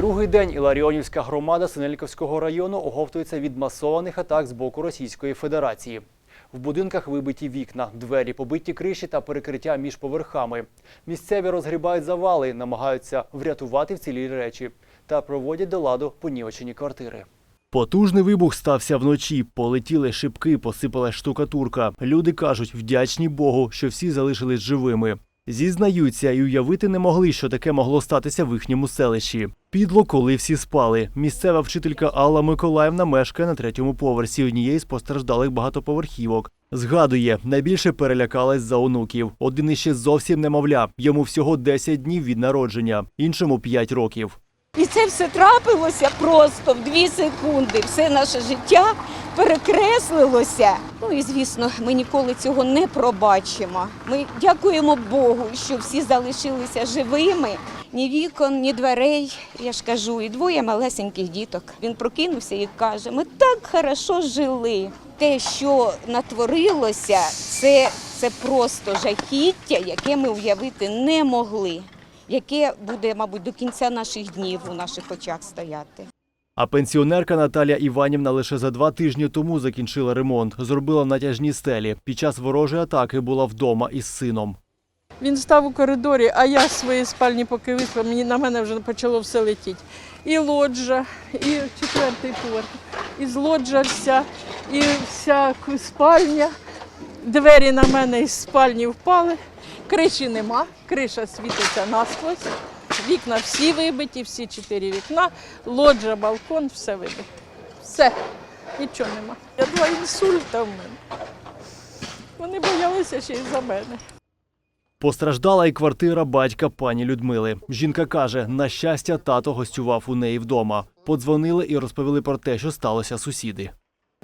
Другий день Іларіонівська громада Синельниковського району оговтується від масованих атак з боку Російської Федерації. В будинках вибиті вікна, двері, побиті криші та перекриття між поверхами. Місцеві розгрібають завали, намагаються врятувати вцілілі речі та проводять до ладу понівечені квартири. Потужний вибух стався вночі. Полетіли шибки, посипалась штукатурка. Люди кажуть, вдячні Богу, що всі залишились живими. Зізнаються і уявити не могли, що таке могло статися в їхньому селищі. Підло, коли всі спали. Місцева вчителька Алла Миколаївна мешкає на третьому поверсі однієї з постраждалих багатоповерхівок. Згадує, найбільше перелякалась за онуків. Один іще зовсім немовля. Йому всього 10 днів від народження, іншому 5 років. І це все трапилося просто в дві секунди. Все наше життя перекреслилося. Ну і звісно, ми ніколи цього не пробачимо. Ми дякуємо Богу, що всі залишилися живими. Ні вікон, ні дверей. Я ж кажу, і двоє малесеньких діток. Він прокинувся і каже: ми так хорошо жили. Те, що натворилося, це, це просто жахіття, яке ми уявити не могли яке буде, мабуть, до кінця наших днів у наших очах стояти. А пенсіонерка Наталія Іванівна лише за два тижні тому закінчила ремонт, зробила натяжні стелі. Під час ворожої атаки була вдома із сином. Він став у коридорі, а я з своєї спальні поки вийшла, мені на мене вже почало все летіти. І лоджа, і четвертий поверх, і злоджа вся, і вся спальня. Двері на мене із спальні впали. Криші нема, криша світиться насквозь. Вікна всі вибиті, всі чотири вікна, лоджа, балкон, все вибито. Все, нічого нема. Я два інсульта в мене. Вони боялися ще й за мене. Постраждала і квартира батька пані Людмили. Жінка каже, на щастя, тато гостював у неї вдома. Подзвонили і розповіли про те, що сталося сусіди.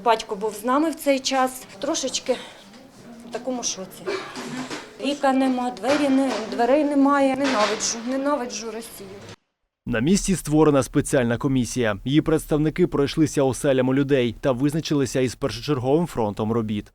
Батько був з нами в цей час, трошечки в такому шоці. Віка нема, двері не, дверей немає. Ненавиджу, ненавиджу Росію. На місці створена спеціальна комісія. Її представники пройшлися оселями людей та визначилися із першочерговим фронтом робіт.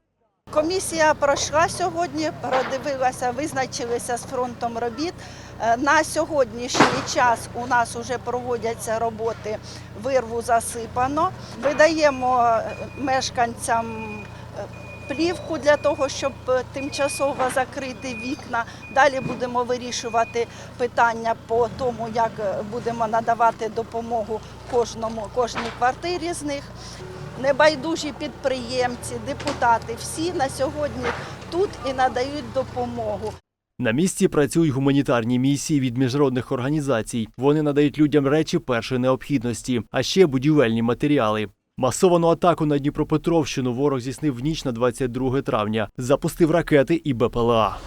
Комісія пройшла сьогодні, продивилася, визначилися з фронтом робіт. Е, На сьогоднішній час у нас вже проводяться роботи, вирву засипано. Видаємо е, мешканцям е, плівку для того, щоб тимчасово закрити вікна. Далі будемо вирішувати питання по тому, як будемо надавати допомогу кожному, кожній квартирі з них. Небайдужі підприємці, депутати всі на сьогодні тут і надають допомогу. На місці працюють гуманітарні місії від міжнародних організацій. Вони надають людям речі першої необхідності, а ще будівельні матеріали. Масовану атаку на Дніпропетровщину ворог здійснив в ніч на 22 травня. Запустив ракети і БПЛА.